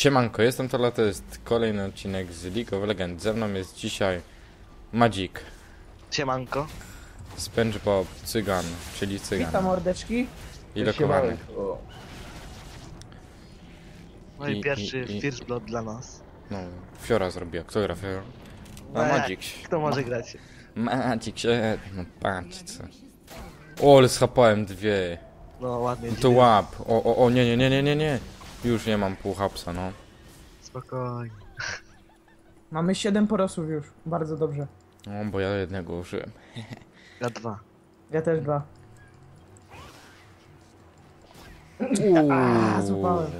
Siemanko, jestem Tola, to jest kolejny odcinek z League of Legends. Ze mną jest dzisiaj Magic, Siemanko. SpongeBob, Cygan, czyli Witam Cygan mordeczki. i lokowany. No i, I- pierwszy i- i- First Blood dla nas. No, Fiora zrobiła. Kto gra Fiora? A No jak? Magic. Kto może grać? Magic się, no patrzcie. O, ale schapałem dwie. No ładnie. No to dziwnie. łap. O, o, o, nie, nie, nie, nie, nie, nie. Już nie mam pół hapsa, no. Spokojnie. Mamy 7 porosów już. Bardzo dobrze. No, bo ja jednego użyłem. Ja dwa. Ja też dwa. Uuu. złapałem.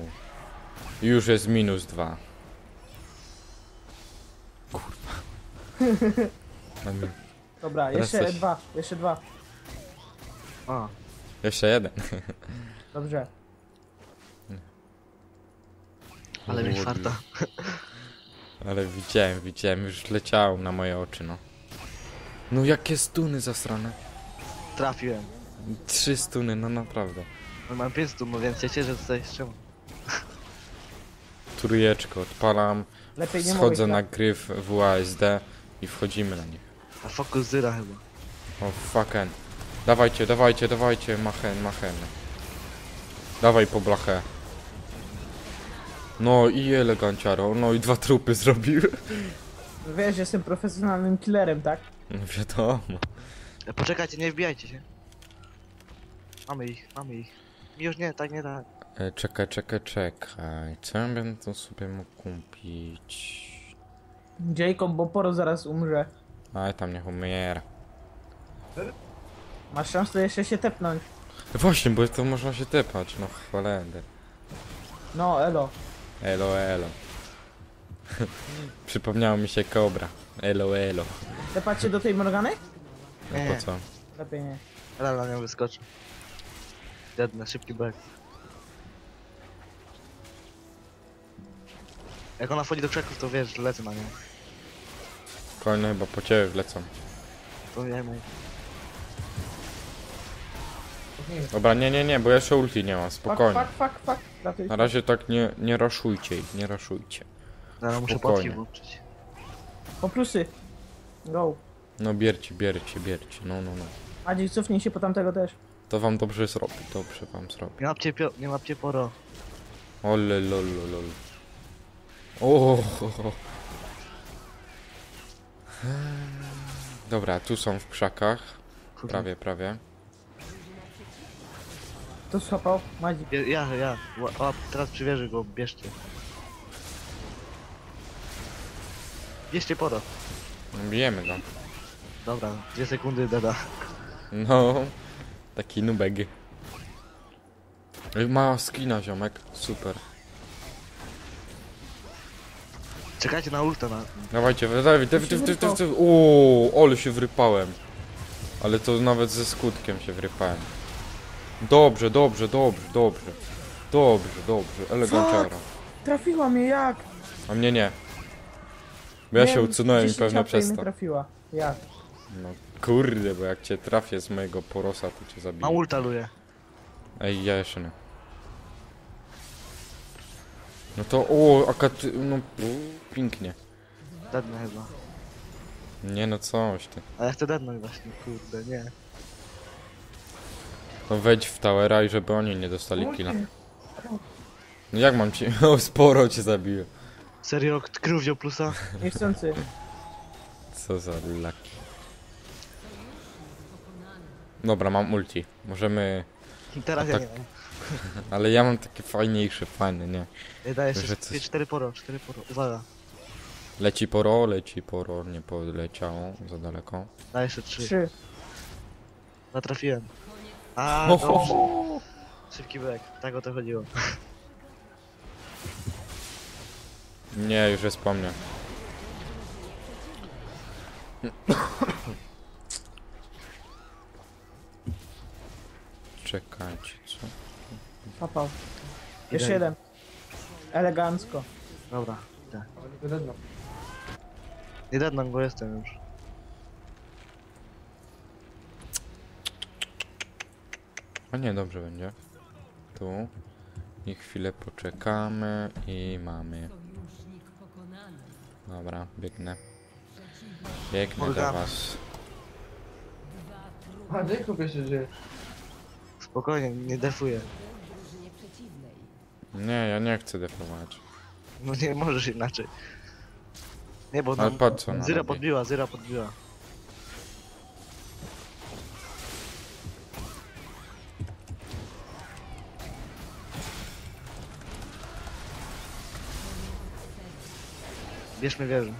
Już jest minus dwa. Kurwa. Dobra, Teraz jeszcze coś- dwa. Jeszcze dwa. O, Jeszcze jeden. Dobrze. Ale mi farta. Ale widziałem, widziałem, już leciało na moje oczy, no. No jakie stuny zasrane. Trafiłem. Trzy stuny, no naprawdę. No mam 5 no więc się cieszę tutaj z czemu. Trójeczkę odpalam, Lepiej nie schodzę mówić. na tak? gryf WASD i wchodzimy na nich. A Focus Zyra chyba. O fucking. Dawajcie, dawajcie, dawajcie, machen, machen. Dawaj po blachę. No i eleganciaro, no i dwa trupy zrobił. Wiesz, jestem profesjonalnym killerem, tak? No wiadomo. E, Poczekajcie, nie wbijajcie się. Mamy ich, mamy ich. Już nie, tak nie tak. E, czekaj, czekaj, czekaj. Co ja bym tu sobie mógł kupić? Jacob, bo poro zaraz umrze. Aj, tam niech umiera. Masz szansę jeszcze się tepnąć. Właśnie, bo to można się tepać, no cholender. No, elo. Elo, elo. Przypomniało mi się kobra. Elo, elo. Tepacie do tej Morgany? No Nie. po co? Lepiej nie. Rala nie wyskoczy. Deadne, szybki back. Jak ona wchodzi do krzaków, to wiesz, że lecę na nią. Kolejne chyba po ciebie wlecą. To Dobra, nie, nie, nie, bo ja jeszcze ulti nie mam, Fuck, spokojnie. fuck, fuck, fuck. Ratuj. Na razie tak nie, nie raszujcie ich, nie raszujcie. Zaraz muszę Spokojnie. potki włączyć. Po plusy. Go. No biercie, biercie, biercie, no, no, no. Adzik, cofnij się po tamtego też. To wam dobrze zrobi, dobrze wam zrobi. Nie łapcie, pio- nie łapcie poro. Ole, lol, lol, lol. O, ho, ho. Dobra, tu są w krzakach. Prawie, prawie. To schapał. Madzik. Ja, ja, ja. Łap, teraz przywierzę go, bierzcie. Bierzcie poro. Bijemy go. Dobra, dwie sekundy dada. No, taki nubek. Ma skina ziomek, super. Czekajcie na ulta na... Dawajcie, dawaj, dawaj, dawaj, dawaj, dawaj. Uuu, ale się wrypałem. Ale to nawet ze skutkiem się wrypałem. Dobrze, dobrze, dobrze, dobrze. Dobrze, dobrze, eleganciara. Trafiła mnie jak? A mnie nie. Bo ja Nie się wiem, usunąłem i 10 pewnie przez to. trafiła. Jak? No kurde, bo jak cię trafię z mojego porosa, to cię Ma zabiję. ulta luje. Ej, ja jeszcze nie. No to, o, akaty, no, pięknie. Dednę chyba. Nie no, coś ty. A ja chcę dednąć właśnie, kurde, nie. No wejdź w towera i żeby oni nie dostali killa. No jak mam ci... O, sporo cię zabiję. Serio, król wziął plusa? Niechcący. Co za laki. Dobra, mam ulti. Możemy... Teraz ja tak- nie mam. Ale ja mam takie fajniejsze, fajne, nie? Ej, Daję Że jeszcze coś- 4 poro, 4 poro. Uwaga, Leci poro, leci poro, nie poleciało za daleko. daję jeszcze 3. Trzy. Natrafiłem. A, Ho, ho, dobrze. ho. Szybki back, tak o to chodziło. Nie, już jest po mnie. Czekajcie, co? Papał. Jeszcze jeden. Elegancko. Dobra, idę. Nie dednę go jestem już. A nie, dobrze będzie. Tu. I chwilę poczekamy i mamy. Dobra, biegnę. Biegnę do Morgana. was. A Jacob jeszcze żyje. Spokojnie, nie defuję. Nie, ja nie chcę defować. No nie możesz inaczej. Nie, bo Ale nam patrz co Zyra robi. podbiła, Zyra podbiła. Bierzmy wieżę.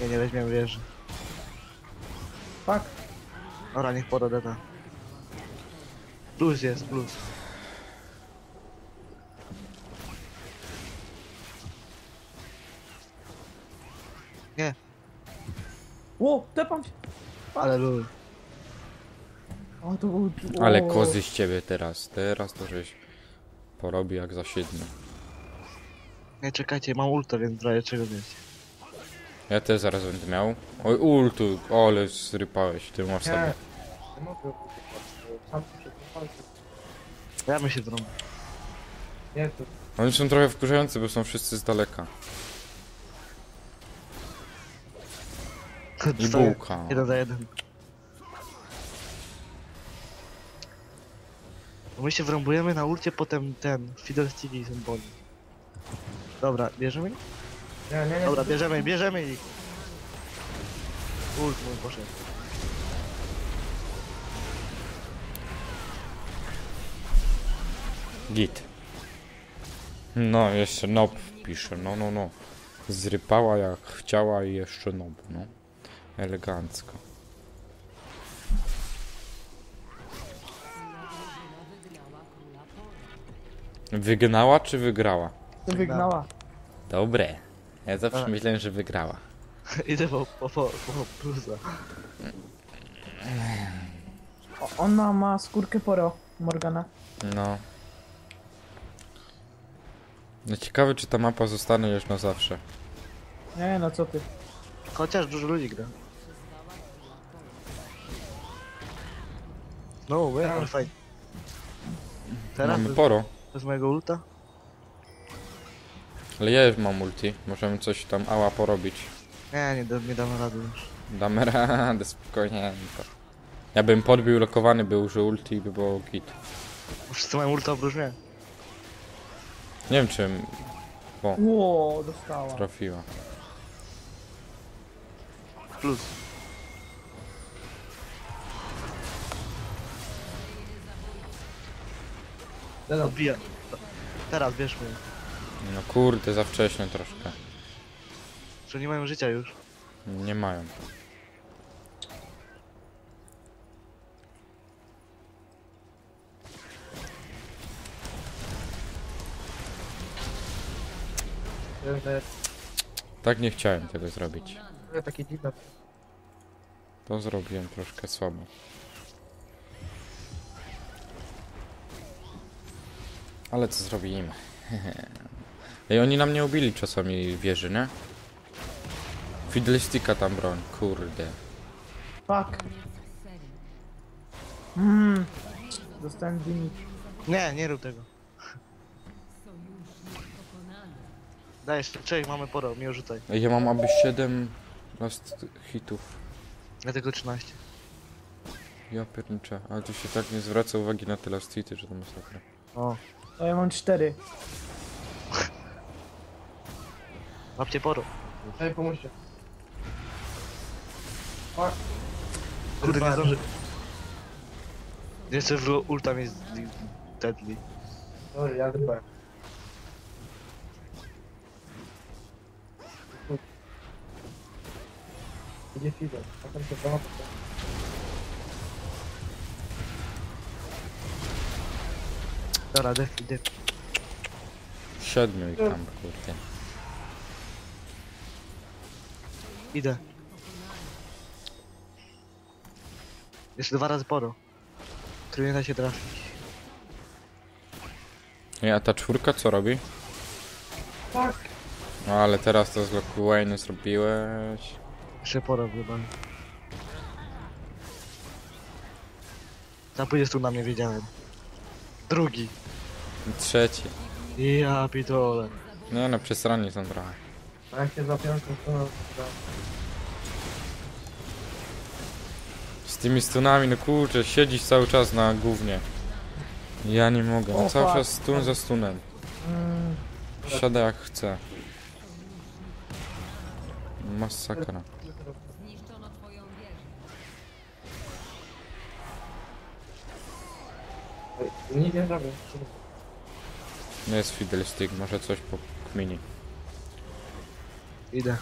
Nie, nie weźmiemy wieży. Tak. Dobra, niech poda deta. Plus jest, plus. Nie, Ło, tepam się. ale lul. O, to był... O. Ale kozy z ciebie teraz. Teraz to żeś porobi jak za siedmiu. Nie, czekajcie, mam ulta, więc trochę czego mieć. Ja też zaraz będę miał. Oj, ultu, ale zrypałeś, ty masz sobie. Nie mogę. Sam. Ja bym się wrąbał. Nie, to... Oni są trochę wkurzający, bo są wszyscy z daleka. I bułka. Jeden za jeden. Bo My się wrąbujemy na ulcie, potem ten Fiddlesticki są boli. Dobra, bierzemy ich? Nie, nie, nie. Dobra, bierzemy, bierzemy ich. Ult mój poszedł. Git. No, jeszcze nob pisze, no, no, no. Zrypała jak chciała i jeszcze nob, no. Elegancko. Wygnała czy wygrała? Wygnała. Dobre. Ja zawsze A. myślałem, że wygrała. Idę po, po, po, po plusa. O, ona ma skórkę poro, Morgana. No. No ciekawe, czy ta mapa zostanie już na zawsze. Nie, no co ty. Chociaż dużo ludzi gra. No, way, ale fajnie. Teraz Mamy poro. Bez mojego ulta? Ale ja już mam multi. Możemy coś tam ała porobić. Nie, nie, da, nie damy rady już. Damy radę, spokojnie. Ja bym podbił lokowany, by użył ulti i by było git. Wszyscy mają ulta oprócz mnie. Nie wiem, czy Ło, dostała. trafiła. Plus. Odbija. Teraz bierzmy. No kurde, za wcześnie troszkę. Że nie mają życia już. Nie mają. Tak nie chciałem tego zrobić. Takie dziwne. To zrobiłem troszkę słabo. Ale co zrobimy? Ej, oni nam nie ubili czasami wieży, nie? Fiddlesticka tam broń, kurde. Fuck. Mmm. Dostałem dymi. Nie, nie rób tego. Dajesz, trzech mamy poro, mi rzucaj. Ej, ja mam aby 7 last hitów. Ja tylko 13. Ja pierniczę, ale tu się tak nie zwraca uwagi na te last hity, że to masakra. O, A ja mam cztery. łapcie poro. Ej, pomóżcie. Kurde, nie zdąży. Jeszcze w ulta mi z... deadly. Sorry, ja dbałem. Gdzie Fidel? Potem się dwa Dobra, defi, defi. Siedmiu ich tam, kurde. Idę. Jeszcze dwa razy poro. Który nie da się trafić. Ej, a ta czwórka co robi? Tak. No ale teraz to z Loku Wayne zrobiłeś. Jeszcze poro wybrałem. Tam pójdzie tu na mnie, wiedziałem. Drugi. Trzeci. Ja pitole. Nie no, przesrani są trochę. A jak się zapiąć, to... Z tymi stunami, no kurczę, siedzisz cały czas na gównie. Ja nie mogę, no cały czas stun za stunem. Mm, Siada jak chce. Masakra. Nie zrobię. Nie jest fiddlestick, może coś po kmini. Idę.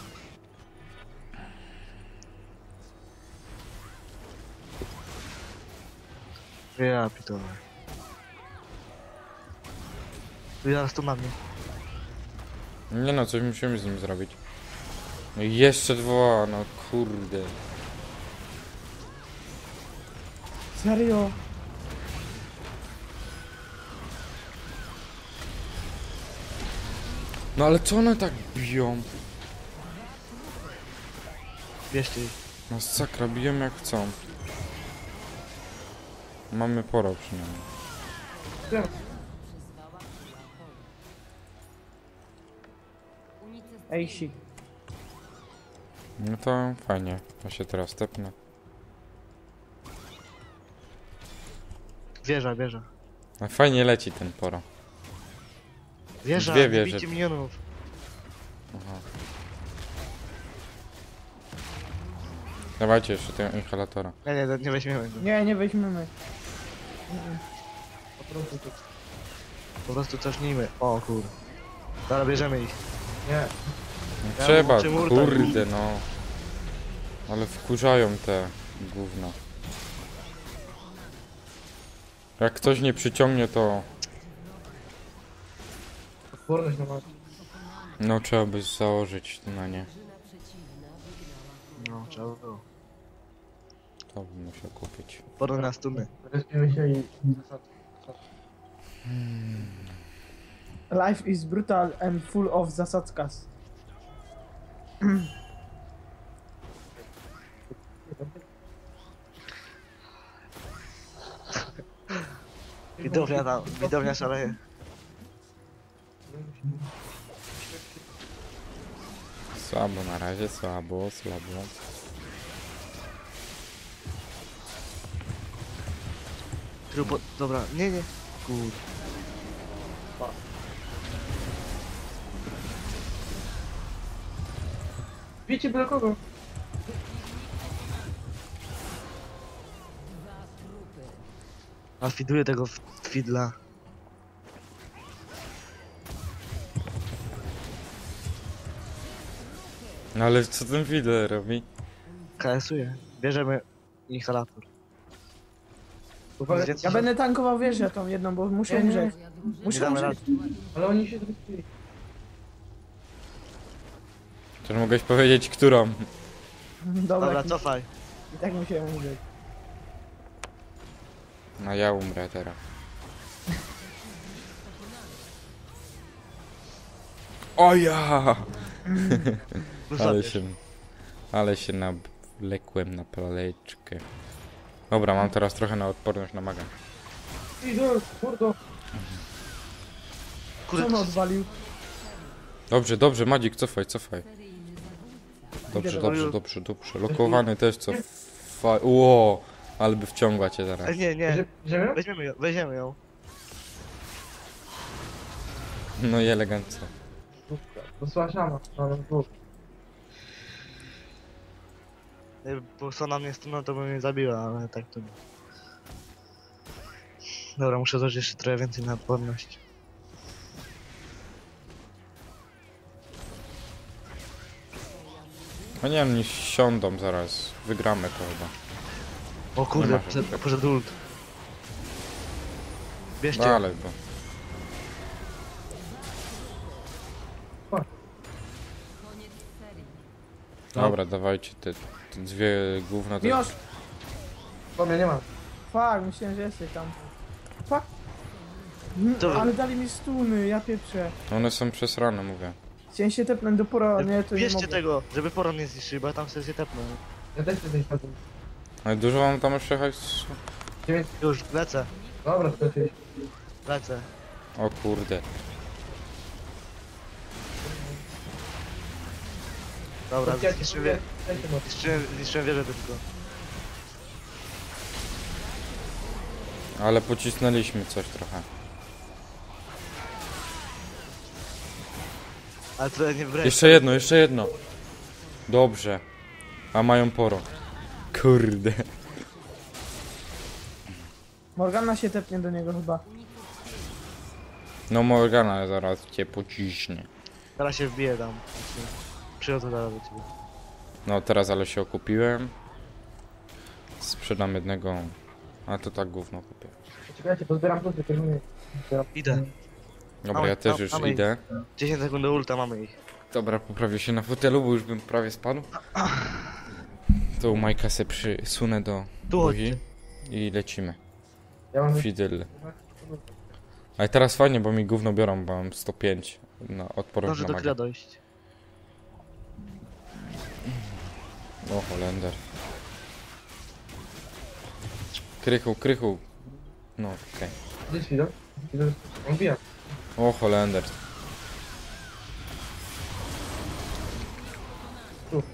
Ja pitole. Zaraz tu na mnie. Nie no, coś musimy z nim zrobić. No i jeszcze dwa, no kurde. Serio? No ale co one tak biją? Bierzcie ich. Masakra, biją jak chcą. Mamy poro przynajmniej. Ej, si. No to fajnie, to się teraz tepnę. Wieża, wieża. A fajnie leci ten poro. Wieża, Dwie nie wieże. bijcie minionów. Aha. Dawajcie jeszcze tego inhalatora. Nie, nie, nie weźmiemy go. Nie, nie weźmiemy. Po prostu to... Po prostu cofnijmy. O kur. Dobra, bierzemy ich. Nie. No Ja trzeba, murta kurde no. Ale wkurzają te gówna. Jak ktoś nie przyciągnie to... Odporność na walkę. No trzeba by założyć na nie. No, trzeba było. To bym musiał kupić. Pora na stuny. Respimy się i... Life is brutal and full of zasadzkas. Widownia tam, widownia szaleje. Słabo na razie, słabo, słabo. Trupo... Dobra, nie, nie. Kur... Wiecie dla kogo? A fiduję tego fidla. No ale co ten wideo robi? KS-uje. Bierzemy inhalator. Uwaga, ja będę tankował wieżę tą jedną, bo muszę umrzeć. Muszę damy umrzeć. Ale oni się zresztą... Też mogłeś powiedzieć, którą. Dobra, Dobra, cofaj. i tak musiałem umrzeć. A ja umrę teraz. O ja! No Ale zabierz. się, ale się nawlekłem na paleczkę. Dobra, mam teraz trochę na odporność na maga. Kurdo, co on Kurde, odwalił? Dobrze, dobrze, Madzik, cofaj, cofaj. Dobrze, dobrze, dobrze, dobrze. Lokowany też cofa... Ło! Ale by wciągła cię zaraz. Nie, nie. Weźmiemy ją, weźmiemy ją. No i elegancko. Posłała szama, ale dwóch. Bo co na mnie stunął, to by mnie zabiła, ale tak to... Dobra, muszę zrobić jeszcze trochę więcej na odporność. No nie wiem, nie siądą zaraz. Wygramy to chyba. O kurde, ma poszedł ult. Bierzcie. Dalej, bo... Dobra, dawajcie te, te dwie główne... Te... Już! Po mnie nie ma. Fuck, myślałem, że jesteś tam. Fuck! Mm, To- Ale dali mi stuny, ja pieprzę. One są przesrane, mówię. Chciałem się tepnąć do pora, nie, to nie Bierzcie mogę. tego, żeby poron nie zniszczył, bo ja tam sobie się tepnę. Ja też chcę zejść na Ale dużo wam tam jeszcze? Dziewięć. Już, lecę, Dobra, skończyłeś. lecę. O kurde. Dobra, Zniszczyłem zniszczyłem, wie- zniszczyłem, zniszczyłem wieżę tylko. Ale pocisnęliśmy coś trochę. Ale to nie wręcz. Jeszcze jedno, jeszcze jedno. Dobrze. A mają poro. Kurde. Morgana się tepnie do niego chyba. No Morgana zaraz cię pociśnie. Teraz się wbiję tam. Przychodzę do ciebie. No teraz ale się okupiłem. Sprzedam jednego. A to tak gówno kupię. Czekajcie, pozbieram plusy, kierunek. Idę. Dobra, Mamy- ja też mam- już mamy ich. idę. 10 sekund do ulta mamy ich. Dobra, poprawię się na fotelu, bo już bym prawie spadł. To Majka se przysunę do Tu buzi chodźcie. i lecimy. Ja mam Fidel. Ale teraz fajnie, bo mi gówno biorą, bo mam 105 na odporność Zdążę na do kryla dojść. O, Holender. Krychu, krychu. No, okej. Gdzieś widzę? Widzę, że on bija. O, Holender. Tu, tu.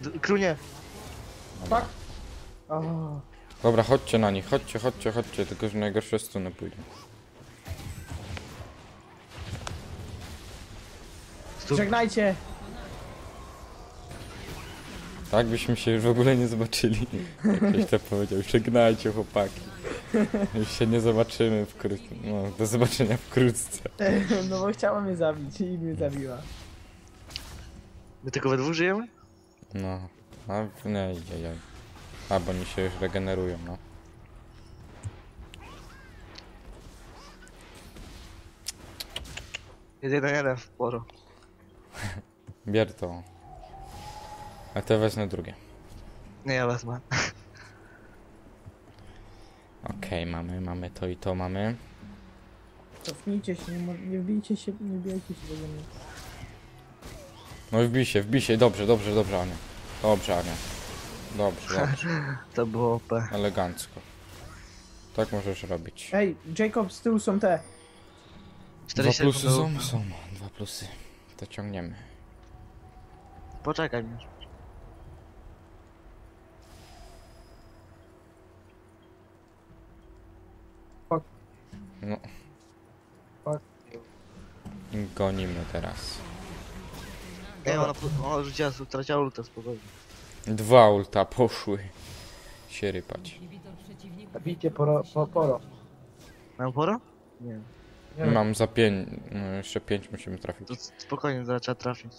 D- Krunie, Fuck. O, Dobra, chodźcie na nich, chodźcie, chodźcie, chodźcie, tylko że najgorsze strony pójdą. Żegnajcie. Tak byśmy się już w ogóle nie zobaczyli. Jak ktoś to powiedział. Żegnajcie chłopaki. Już się nie zobaczymy wkrótce. No, do zobaczenia wkrótce. No bo chciała mnie zabić i mnie zabiła. My tylko we dwóch żyjemy? No, a nie idzie, jaj. A, bo oni się już regenerują, no. Jest jeden jeden w poro. Bier to. A te wezmę drugie. Nie, ja wezmę. Okej, mamy, mamy to i to mamy. Cofnijcie się, nie, mo- nie wbijcie się, nie bijajcie się do mnie. No wbij się, wbij się, dobrze, dobrze, dobrze, Ania. Dobrze, Ania. Dobrze, dobrze. To było OP. Elegancko. Tak możesz robić. Ej, Jacob, z tyłu są te. Dwa 40 plusy są? Są. Dwa plusy. To ciągniemy. Poczekaj już. No. Gonimy teraz. Nie, ona, ona rzuciła, straciła ulta, spokojnie. Dwa ulta poszły. Się rypać. Zabijcie poro, po, poro. Mam pora? Nie. Nie Mam za pięć, no jeszcze pięć musimy trafić. To spokojnie, zaraz trzeba trafić.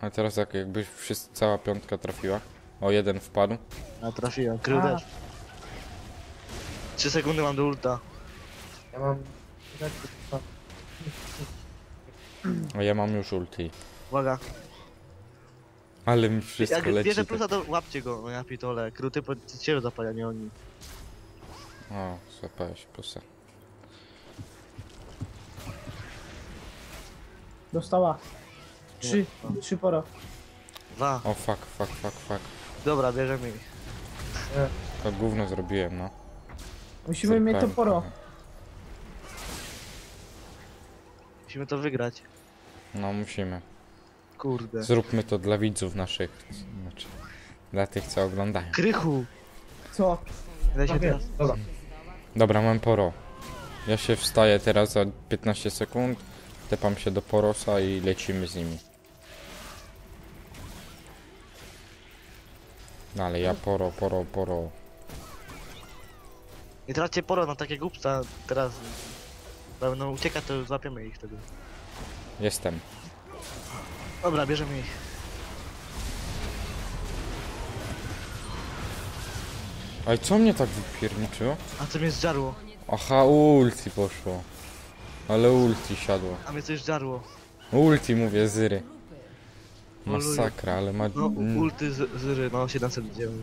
A teraz jak jakby wszyscy, cała piątka trafiła. O, jeden wpadł. A trafiłem, krył A. też. 3 sekundy mam do ulta. Ja mam... A ja mam już ulti. Uwaga. Ale mi wszystko Jak leci. bierze tak. plusa, to łapcie go, no ja pitole. Kruty po ciebie zapala, nie oni. O, złapałeś plusa. Dostała. Trzy, trzy poro. Dwa. O, fuck, fuck, fuck, fuck. Dobra, bierzemy ich. To gówno zrobiłem, no. Musimy mieć to Zerpałem poro. trochę. Musimy to wygrać. No, musimy. Kurde. Zróbmy to dla widzów naszych. Znaczy, dla tych, co oglądają. Krychu! Co? Daj się teraz. dobra. Dobra, mam poro. Ja się wstaję teraz za 15 sekund. Tepam się do porosa i lecimy z nimi. No ale ja poro, poro, poro. Nie traćcie poro na takie głupca teraz. Będą uciekać, to złapiemy ich wtedy. Jestem. Dobra, bierzemy ich. Ale co mnie tak wypierniczyło? A co mnie zżarło? Aha, ulti poszło. Ale ulti siadło. A mnie coś zżarło. Ulti mówię, zyry. Masakra, ale ma... No, mm, ulty z, z no 700 idziemy.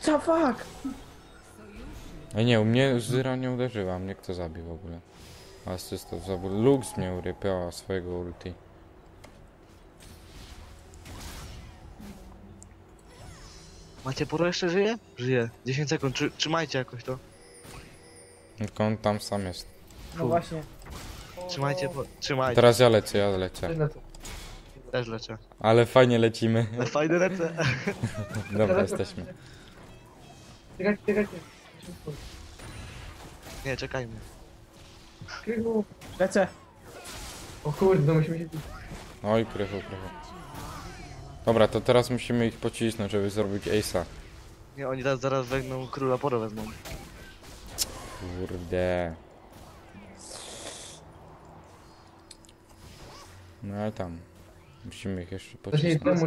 Co fuck? A nie, u mnie zyra nie uderzyła, mnie kto zabił w ogóle. Asystów zabił. Lux mnie urypała swojego ulti. Macie poro jeszcze żyje? Żyje. 10 sekund, Trzy, trzymajcie jakoś to. Tylko on tam sam jest. No właśnie. Trzymajcie, po... trzymajcie. Teraz ja lecę, ja lecę. To. Też leczę. Ale fajnie lecimy. Ale fajne lecę. Dobra, jesteśmy. Czekajcie, czekajcie. Nie, czekajmy. Krychu. Lecę. O kurde, musimy się... Oj, krychu, krychu. Dobra, to teraz musimy ich pocisnąć, żeby zrobić ace'a. Nie, oni teraz zaraz wegną króla poro wezmą. Kurde. No ale tam. Musimy ich jeszcze pocisnąć.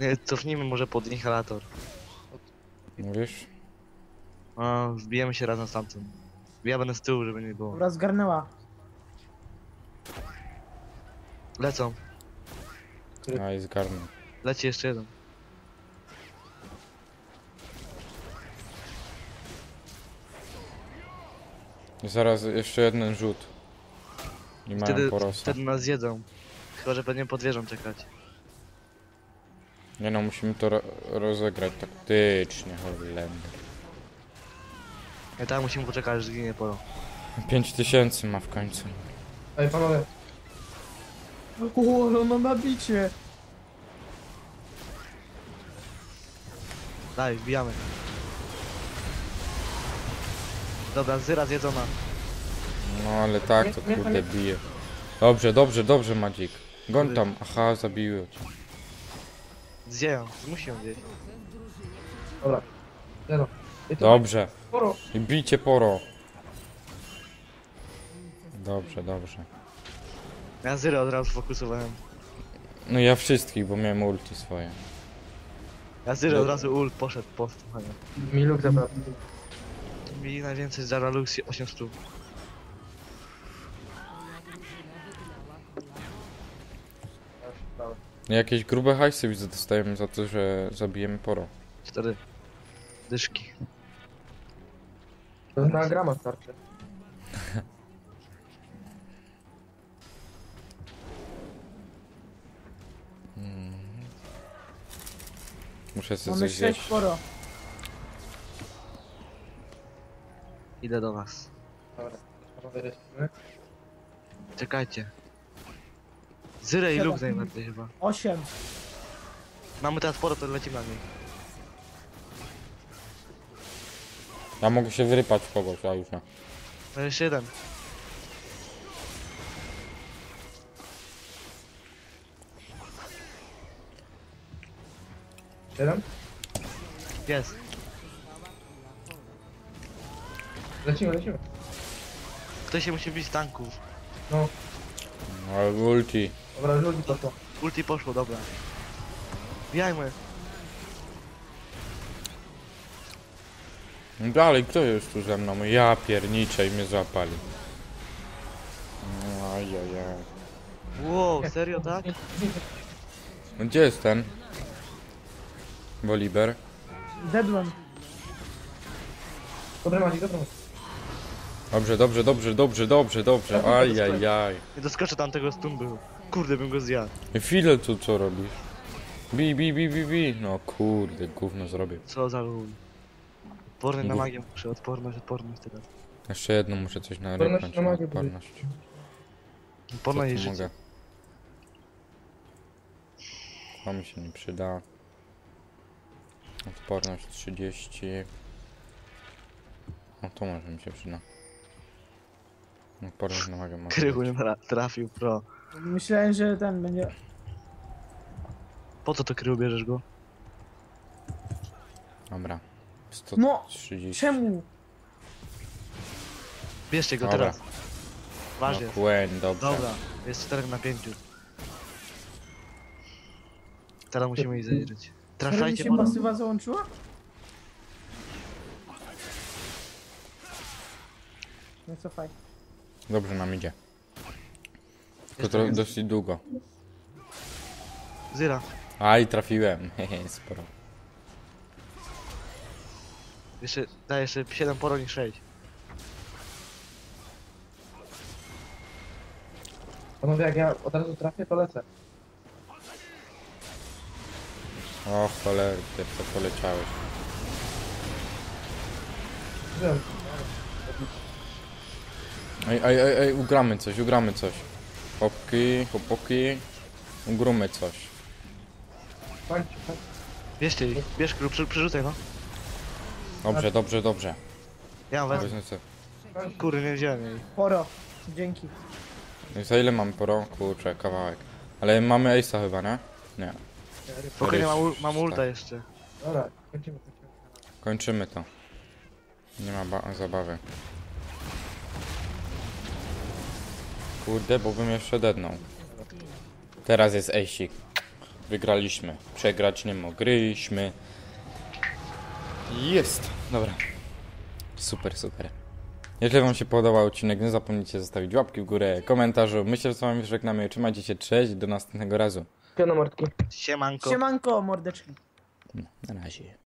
Nie, cofnijmy może pod inhalator. Mówisz? A, wbijemy się razem z tamtym. Ja będę z tyłu, żeby nie było. Dobra, zgarnęła. Lecą. A i zgarnę. Leci jeszcze jeden. I zaraz jeszcze jeden rzut. I mają Wtedy, wtedy nas zjedzą. Chyba, że będziemy pod wieżą czekać. Nie no, musimy to ro rozegrać taktycznie, Holender. I tak musimy poczekać, aż zginie poro. 5000 ma w końcu. Ej, panowie. O, no nabicie. Daj, wbijamy. Dobra, zyra zjedzona. No ale tak, to kurde bije. Dobrze, dobrze, dobrze, Madzik. Goń tam. Aha, zabiły cię. Zjeją, musi ją zjeść. Dobra. Zero. Dobrze. I bijcie poro. Dobrze, dobrze. Ja zyrę od razu fokusowałem. No ja wszystkich, bo miałem ulti swoje. Ja zyrę od razu ult poszedł po słuchanie. Miluk zabrał. Mi najwięcej za Lux 800. Jakieś grube hajsy widzę dostajemy za to, że zabijemy poro. Cztery dyszki. To na grama starczy. Muszę sobie Mamy coś 6 zjeść. poro. Idę do was. Dobra. Lecimy. Czekajcie. Zyrę i Siedem. Lux najbardziej chyba. 8. Mamy teraz poro, to lecimy na niej. Ja mogę się wyrypać w kogoś, a już nie. No jeszcze jeden. Siedem. Jest. Lecimy, lecimy. Ktoś się musi bić z tanków. No. Ale ulti. Dobra, ludzi poszło. Ulti poszło, dobra. Bijajmy. Dalej, kto jest tu ze mną? Ja pierniczę i mnie złapali. No, Ajajaj. Wow, serio tak? No Gdzie jest ten? Boliber? Deadman. Dobra, Maciek, dobra. Dobrze, dobrze, dobrze, dobrze, dobrze, dobrze. Ajajaj. Nie doskoczę tam tego stun był. Kurde, bym go zjadł. Chwilę tu co robisz? Bi, bi, bi, bi, bi. No kurde, gówno zrobię. Co za lul. Odporny na Gó- magię muszę, odporność, odporność teraz. Jeszcze jedno muszę coś Odporność naryknąć. na na magię Odporność. Co Odporność i tu życie. mogę? To mi się nie przyda. Odporność 30. No to może mi się przyda. Odporność na magę może Krychu być. nie tra- trafił, pro. Myślałem, że ten będzie. Po co to krychu bierzesz go? Dobra. No, 130. Czemu? Bierzcie go Dobra. teraz. No Ważnie. Quen, dobrze. Dobra, jest 4 na 5. Teraz musimy ich zajrzeć. Trafiajcie się pasywa załączyła? No cofaj. Dobrze nam idzie. To tro- jest. dosyć długo. Zyra. Aj, trafiłem. Hehe, sporo. Jeszcze, daj jeszcze 7 poro niż 6. Panowie, jak ja od razu trafię, to lecę. O cholerkę, to poleciałeś. Wiem. Ej, ej, ej, ej, ugramy coś, ugramy coś. Hopki, hopoki. Ugrómy coś. Bierzcie ich, bierz przy, przerzucaj no. Dobrze, dobrze, dobrze. Ja wezmę. Sobie. Kurde, nie wziąłem jej. Poro. Dzięki. No i za ile mamy poro? Kurczę, kawałek. Ale mamy Ace'a chyba, nie? Nie. Spokojnie, mam, ul- mam Tak. ulta jeszcze. Dobra, kończymy, kończymy. Kończymy to. Nie ma ba- zabawy. Kurde, bo bym jeszcze dednął. Teraz jest Ace'ik. Wygraliśmy. Przegrać nie mogliśmy. Jest! Dobra. Super, super. Jeżeli wam się podobał odcinek, nie zapomnijcie zostawić łapki w górę, komentarzu. Myślę, że z wami żegnamy. Trzymajcie się, cześć do następnego razu. Piano mordki. Siemanko. Siemanko, mordeczki. Na razie.